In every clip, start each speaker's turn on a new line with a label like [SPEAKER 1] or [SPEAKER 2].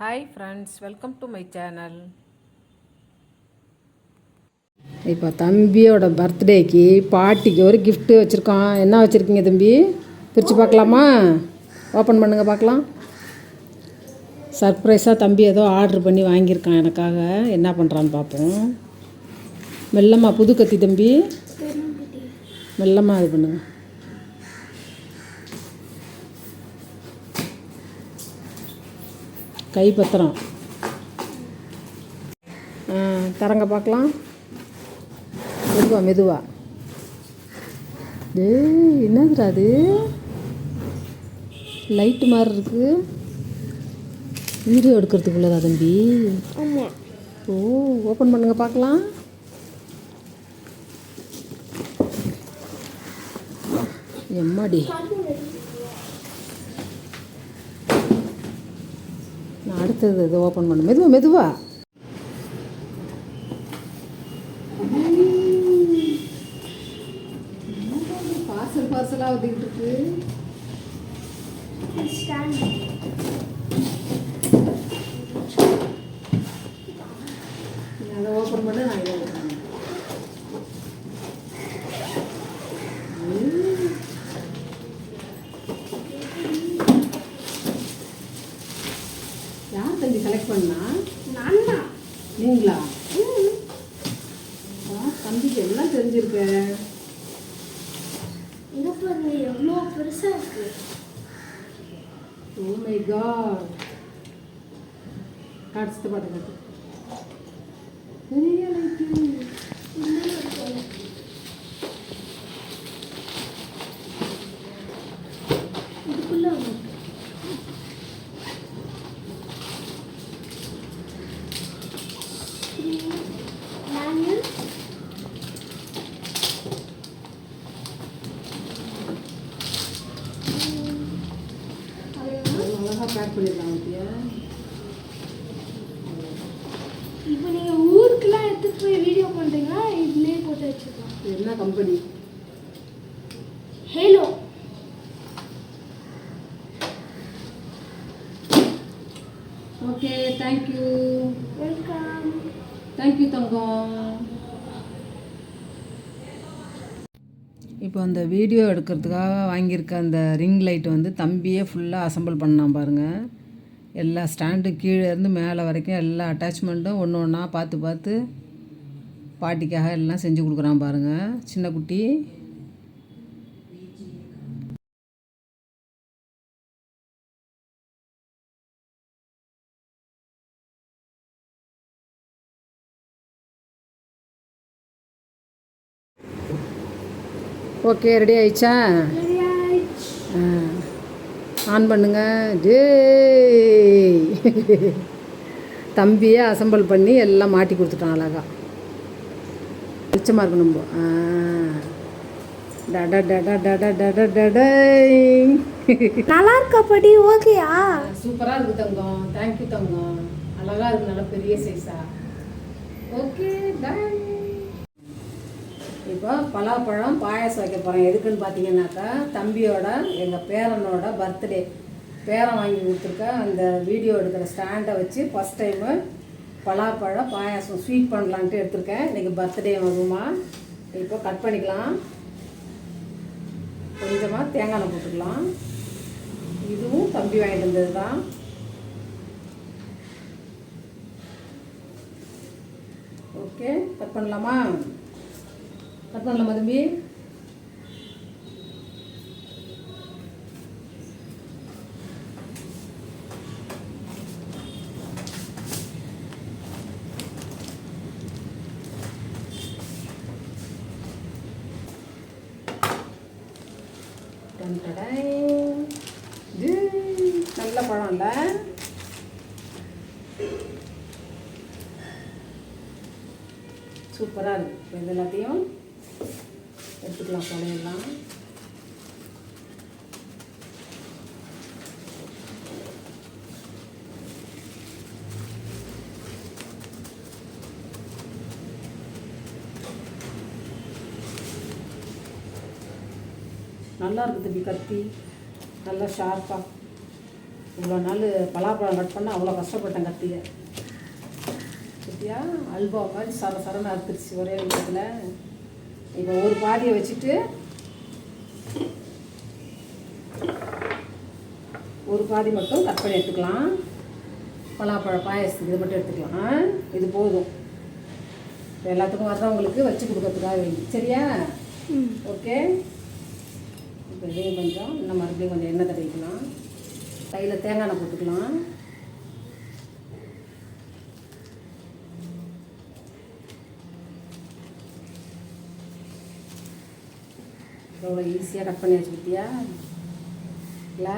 [SPEAKER 1] Hi friends welcome to my channel
[SPEAKER 2] இப்போ தம்பியோட பர்த்டேக்கு பாட்டிக்கு ஒரு கிஃப்ட்டு வச்சுருக்கோம் என்ன வச்சுருக்கீங்க தம்பி? பிரித்து பார்க்கலாமா? ஓப்பன் பண்ணுங்கள் பார்க்கலாம். சர்ப்ரைஸாக தம்பி ஏதோ ஆர்டர் பண்ணி வாங்கியிருக்கான் எனக்காக. என்ன பண்ணுறான்னு பார்ப்போம். மெல்லம்மா புது கத்தி தம்பி. மெல்லம்மா இது பண்ணுங்கள் கை பத்திரம் தரங்க பார்க்கலாம். மெதுவா மெதுவா. டேய் என்னதுடா அது? லைட்டு மாதிரி இருக்கு. வீடியோ எடுக்கிறதுக்குள்ளதா தம்பி?
[SPEAKER 3] ஆமாம்
[SPEAKER 2] ஓ ஓப்பன் பண்ணுங்க பார்க்கலாம். எம்மாடி. அடுத்தது இதை ஓப்பன் பண்ணு. மெதுவாக மெதுவாக பார்சல் பார்சலாக வந்துக்கிட்டு இருக்கு. அதை ஓப்பன் பண்ண நான் இதை open பண்ணேன். ம். யார் தம்பி செலக்ட் பண்ணா
[SPEAKER 3] நான்
[SPEAKER 2] நீங்களா? தம்பிக்கு எல்லாம் தெரிஞ்சிருக்க?
[SPEAKER 3] இங்க பாருங்க எவ்வளோ பெருசா இருக்கு?
[SPEAKER 2] ஓ மை காட் காட்சித்த பாட்டு பெரிய லைட்டு பேக் பண்ணிடலாம் ஓகே
[SPEAKER 3] இப்போ நீங்க ஊருக்குலாம் எடுத்துட்டு போய் வீடியோ பண்றீங்கன்னா இதுலயே போட்டு வச்சுக்கலாம்
[SPEAKER 2] என்ன company
[SPEAKER 3] hello
[SPEAKER 2] okay thank you
[SPEAKER 3] welcome
[SPEAKER 2] thank you தங்கம். இப்போ அந்த வீடியோ எடுக்கிறதுக்காக வாங்கியிருக்க அந்த ரிங் லைட் வந்து தம்பியே ஃபுல்லாக அசம்பிள் பண்ணான் பாருங்கள் எல்லா ஸ்டாண்டு கீழே இருந்து மேலே வரைக்கும் எல்லா அட்டாச்மெண்ட்டும் ஒன்று ஒன்றா பார்த்து பார்த்து பாட்டிக்காக எல்லாம் செஞ்சு கொடுக்குறான் பாருங்கள் சின்ன குட்டி. ஓகே ரெடி ஆயிடுச்சா. ஆன் பண்ணுங்க. டேய். தம்பியே அசம்பிள் பண்ணி எல்லாம் மாட்டி கொடுத்துட்டான் அழகா. வெளிச்சமாக இருக்கணும் போ. ஆ டட டட டட டட டடை
[SPEAKER 3] நல்லா இருக்கா படி? ஓகேயா?
[SPEAKER 2] சூப்பராக இருக்கு தங்கம். தேங்க்யூ தங்கம். அழகா இருக்கு. நல்லா பெரிய சைஸா ஓகே டன் இப்போ பலாப்பழம் பாயாசம் வைக்க போகிறேன் எதுக்குன்னு பார்த்தீங்கன்னாக்கா தம்பியோட எங்கள் பேரனோட பர்த்டே பேரன் வாங்கி கொடுத்துருக்கேன் அந்த வீடியோ எடுக்கிற ஸ்டாண்டை வச்சு ஃபஸ்ட் டைமு பலாப்பழம் பாயாசம் ஸ்வீட் பண்ணலான்ட்டு எடுத்திருக்கேன். இன்றைக்கி பர்த்டே வருமா? இப்போ கட் பண்ணிக்கலாம். கொஞ்சமாக தேங்காய் எண்ணெய் போட்டுக்கலாம். இதுவும் தம்பி வாங்கிட்டு வந்தது தான் ஓகே கட் பண்ணலாமா? கட் பண்ணலாமா தம்பி. இது நல்ல பழம் இல்லை. சூப்பராக இருக்கு. இப்போ இது எல்லாத்தையும் எடுத்துக்கலாம் கொலையெல்லாம் நல்லா இருக்குது தம்பி கத்தி. நல்லா ஷார்ப்பாக இவ்வளோ நாள் பலாப்பழம் கட் பண்ண அவ்வளோ கஷ்டப்பட்டேன் கத்தியை. கத்தியா அல்வா மாதிரி சர சரன்னு அறுத்துருச்சு ஒரே விஷயத்தில். இப்போ ஒரு பாதியை வச்சுட்டு ஒரு பாதி மட்டும் கட் பண்ணி எடுத்துக்கலாம். பலாப்பழ பாயசத்துக்கு இது மட்டும் எடுத்துக்கலாம்? இது போதும். எல்லாத்துக்கும் வர்றவங்களுக்கு வச்சு கொடுக்கறதுக்காக வேண்டி. சரியா? ஓகே. இப்போ இதையும் கொஞ்சம் இன்னும் மறுபடியும் கொஞ்சம் எண்ணெய் தடவிக்கலாம். கையில் தேங்காய் எண்ணெய் போட்டுக்கலாம். எவ்வளோ ஈஸியாக கட் பண்ணி வச்சுக்கிட்டியா இல்லை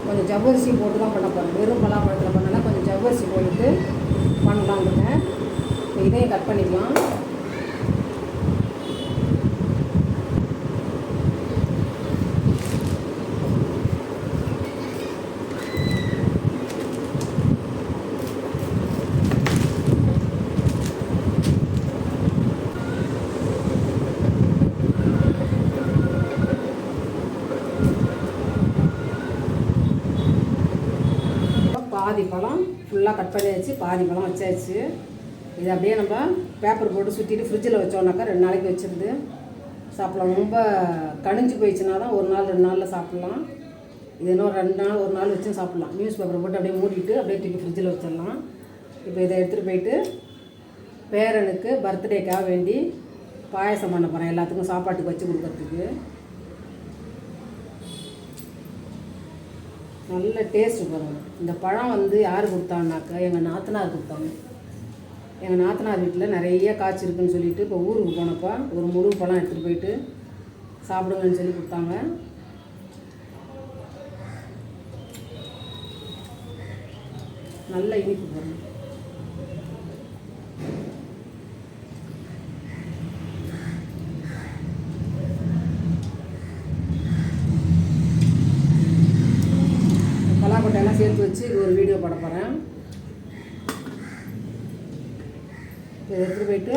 [SPEAKER 2] கொஞ்சம் ஜவ்வரிசி போட்டு தான் பண்ண போகிறேன் வெறும் பலாப்பழத்தில் பண்ணலாம் கொஞ்சம் ஜவ்வரிசி போட்டுட்டு பண்ணலாங்க இதையும் கட் பண்ணிக்கலாம் இப்போ பாதி பழம் ஃபுல்லாக கட் பண்ணி வச்சு பாதி பழம் வச்சாச்சு. இது அப்படியே நம்ம பேப்பர் போட்டு சுற்றிட்டு ஃப்ரிட்ஜில் வச்சோம்னாக்கா ரெண்டு நாளைக்கு வச்சிருந்து சாப்பிடலாம். ரொம்ப கணிஞ்சு போயிடுச்சுன்னா தான் ஒரு நாள் ரெண்டு நாளில் சாப்பிட்லாம். இது இன்னும் ரெண்டு நாள் ஒரு நாள் வச்சும் சாப்பிட்லாம். நியூஸ் பேப்பர் போட்டு அப்படியே மூடிட்டு அப்படியே தூக்கி ஃப்ரிட்ஜில் வச்சிடலாம். இப்போ இதை எடுத்துகிட்டு போயிட்டு பேரனுக்கு பர்த்டேக்காக வேண்டி பாயசம் பண்ண போகிறேன் எல்லாத்துக்கும் சாப்பாட்டுக்கு வச்சு கொடுக்கறதுக்கு. நல்ல டேஸ்ட் வரும் இந்த பழம் வந்து யார் கொடுத்தாங்கனாக்கா எங்கள் நாத்தனார் கொடுத்தாங்க. எங்கள் நாத்தனார் வீட்டில் நிறைய காய்ச்சிருக்குன்னு சொல்லிட்டு இப்போ ஊருக்கு போனப்போ ஒரு முழு பழம் எடுத்துகிட்டு போயிட்டு சாப்பிடுங்கன்னு சொல்லி கொடுத்தாங்க. நல்ல இனிப்பு பாருங்க. பலாக்கொட்டையெல்லாம் சேர்த்து வச்சு இது ஒரு வீடியோ போட போகிறேன் இதை எடுத்துகிட்டு போயிட்டு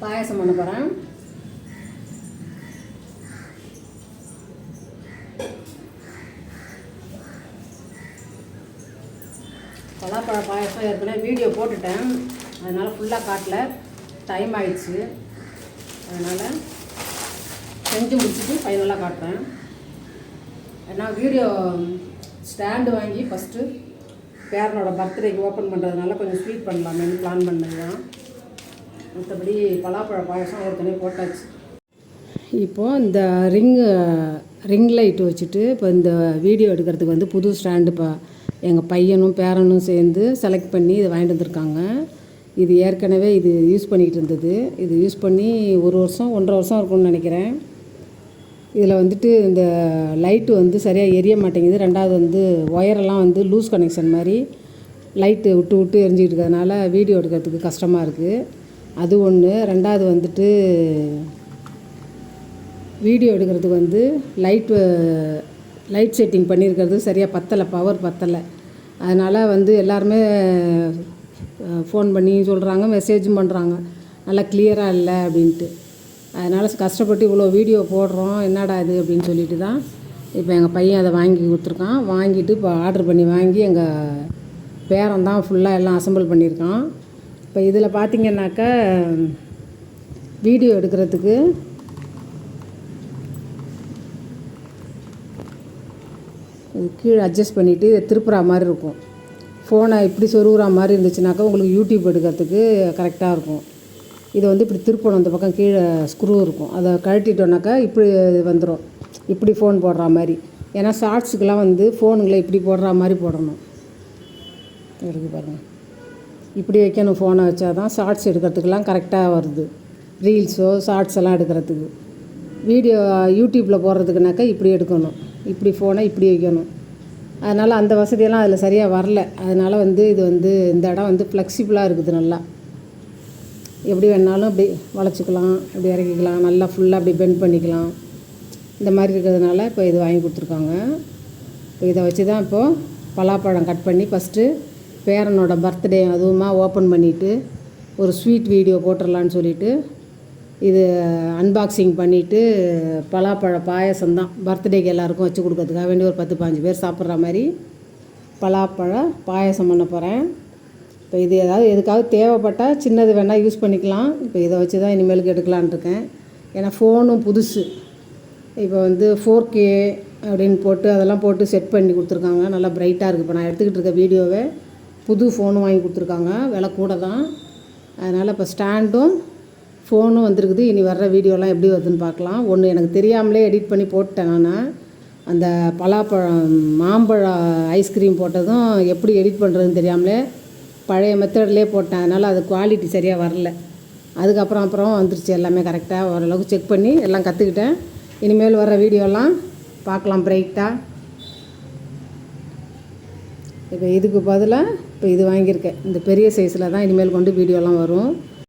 [SPEAKER 2] பாயாசம் பண்ண போகிறேன் பலாப்பழ பாயாசம் ஏற்கனவே வீடியோ போட்டுட்டேன். அதனால் ஃபுல்லாக காட்டல. டைம் ஆயிடுச்சு. அதனால் செஞ்சு முடிச்சுட்டு ஃபைனலாக காட்டுறேன். ஏன்னா வீடியோ ஸ்டாண்டு வாங்கி ஃபஸ்ட்டு பேரனோட பர்த்டேக்கு ஓப்பன் பண்ணுறதுனால கொஞ்சம் ஸ்வீட் பண்ணலாமேன்னு பிளான் பண்ணது மற்றபடி பலாப்பழ பாயசம் ஏற்கனவே போட்டாச்சு. இப்போது இந்த ரிங்கு ரிங் லைட் வச்சுட்டு இப்போ இந்த வீடியோ எடுக்கிறதுக்கு வந்து புது ஸ்டாண்டு இப்போ எங்கள் பையனும் பேரனும் சேர்ந்து செலக்ட் பண்ணி இதை வாங்கிட்டு வந்திருக்காங்க. இது ஏற்கனவே இது யூஸ் பண்ணிகிட்டு இருந்தது. இது யூஸ் பண்ணி ஒரு வருஷம் ஒன்றரை வருஷம் இருக்கும்னு நினைக்கிறேன். இதில் வந்துட்டு இந்த லைட்டு வந்து சரியாக எரிய மாட்டேங்குது. ரெண்டாவது வந்து ஒயரெல்லாம் வந்து லூஸ் கனெக்ஷன் மாதிரி லைட்டு விட்டு விட்டு எரிஞ்சிக்கிட்டு இருக்கிறதுனால வீடியோ எடுக்கிறதுக்கு கஷ்டமாக இருக்குது அது ஒன்று ரெண்டாவது வந்துட்டு வீடியோ எடுக்கிறதுக்கு வந்து லைட்டு லைட் செட்டிங் பண்ணியிருக்கிறது சரியாக பத்தலை. பவர் பத்தலை. அதனால் வந்து எல்லாருமே ஃபோன் பண்ணி சொல்கிறாங்க மெசேஜும் பண்ணுறாங்க நல்லா கிளியராக இல்லை அப்படின்ட்டு. அதனால் கஷ்டப்பட்டு இவ்வளோ வீடியோ போடுறோம் என்னடா இது அப்படின்னு சொல்லிட்டு தான் இப்போ எங்கள் பையன் அதை வாங்கி கொடுத்துருக்கான். வாங்கிட்டு இப்போ ஆர்டர் பண்ணி வாங்கி எங்கள் பேரன் தான் ஃபுல்லாக எல்லாம் அசம்பிள் பண்ணியிருக்கான். இப்போ இதில் பார்த்தீங்கன்னாக்கா வீடியோ எடுக்கிறதுக்கு இது கீழே அட்ஜஸ்ட் பண்ணிவிட்டு இதை திருப்புற மாதிரி இருக்கும். ஃபோனை இப்படி சொருகிற மாதிரி இருந்துச்சுனாக்கா உங்களுக்கு யூடியூப் எடுக்கிறதுக்கு கரெக்டாக இருக்கும். இதை வந்து இப்படி திருப்பணும் இந்த பக்கம் கீழே ஸ்க்ரூ இருக்கும். அதை கழட்டிட்டோன்னாக்கா இப்படி வந்துடும் இப்படி ஃபோன் போடுற மாதிரி. ஏன்னா ஷார்ட்ஸுக்கெலாம் வந்து ஃபோனுங்களை இப்படி போடுற மாதிரி போடணும். எடுக்க பாருங்கள் இப்படி வைக்கணும் ஃபோனை வச்சா தான் ஷார்ட்ஸ் எடுக்கிறதுக்கெலாம் கரெக்டாக வருது. ரீல்ஸோ ஷார்ட்ஸ் எல்லாம் எடுக்கிறதுக்கு. வீடியோ யூடியூப்பில் போடுறதுக்குனாக்கா இப்படி எடுக்கணும். இப்படி ஃபோனை இப்படி வைக்கணும். அதனால் அந்த வசதியெல்லாம் அதில் சரியாக வரல. அதனால் வந்து இது வந்து இந்த இடம் வந்து ஃப்ளெக்சிபிளாக இருக்குது நல்லா. எப்படி வேணாலும் அப்படி வளைச்சிக்கலாம் அப்படி இறக்கிக்கலாம் நல்லா ஃபுல்லாக அப்படி பெண்ட் பண்ணிக்கலாம். இந்த மாதிரி இருக்கிறதுனால இப்போ இது வாங்கி கொடுத்துருக்காங்க. இப்போ இதை வச்சு தான் இப்போது பலாப்பழம் கட் பண்ணி ஃபஸ்ட்டு பேரனோட பர்த்டே அதுவுமா ஓப்பன் பண்ணிவிட்டு ஒரு ஸ்வீட் வீடியோ போட்டுடலான்னு சொல்லிவிட்டு இது அன்பாக்சிங் பண்ணிவிட்டு பலாப்பழ பாயசம் தான் பர்த்டேக்கு எல்லாருக்கும் வச்சு கொடுக்கறதுக்காக வேண்டி ஒரு பத்து பாஞ்சு பேர் சாப்பிட்ற மாதிரி பலாப்பழ பாயசம் பண்ண போகிறேன் இப்போ இது ஏதாவது எதுக்காவது தேவைப்பட்டால் சின்னது வேணால் யூஸ் பண்ணிக்கலாம். இப்போ இதை வச்சு தான் இனிமேலுக்கு எடுக்கலான்னு இருக்கேன். ஏன்னா ஃபோனும் புதுசு. இப்போ வந்து ஃபோர் கே அப்படின்னு போட்டு அதெல்லாம் போட்டு செட் பண்ணி கொடுத்துருக்காங்க. நல்லா பிரைட்டாக இருக்குது இப்போ நான் எடுத்துக்கிட்டு இருக்க வீடியோவை புது ஃபோனும் வாங்கி கொடுத்துருக்காங்க. விலை கூட தான் அதனால் இப்போ ஸ்டாண்டும் ஃபோனும் வந்திருக்குது. இனி வர்ற வீடியோலாம் எப்படி வருதுன்னு பார்க்கலாம். ஒன்று எனக்கு தெரியாமலே எடிட் பண்ணி போட்டேன் நான். அந்த பலாப்பழம் மாம்பழம் ஐஸ்கிரீம் போட்டதும் எப்படி எடிட் பண்ணுறதுன்னு தெரியாமலே பழைய மெத்தட்லேயே போட்டேன். அதனால் அது குவாலிட்டி சரியாக வரல. அதுக்கப்புறம் அப்புறம் வந்துருச்சு எல்லாமே கரெக்டாக ஓரளவுக்கு செக் பண்ணி எல்லாம் கற்றுக்கிட்டேன் இனிமேல் வர வீடியோலாம் பார்க்கலாம் பிரைட்டாக இப்போ இதுக்கு பதிலாக இப்போ இது வாங்கியிருக்கேன். இந்த பெரிய சைஸில் தான் இனிமேல் கொண்டு வீடியோலாம் வரும்.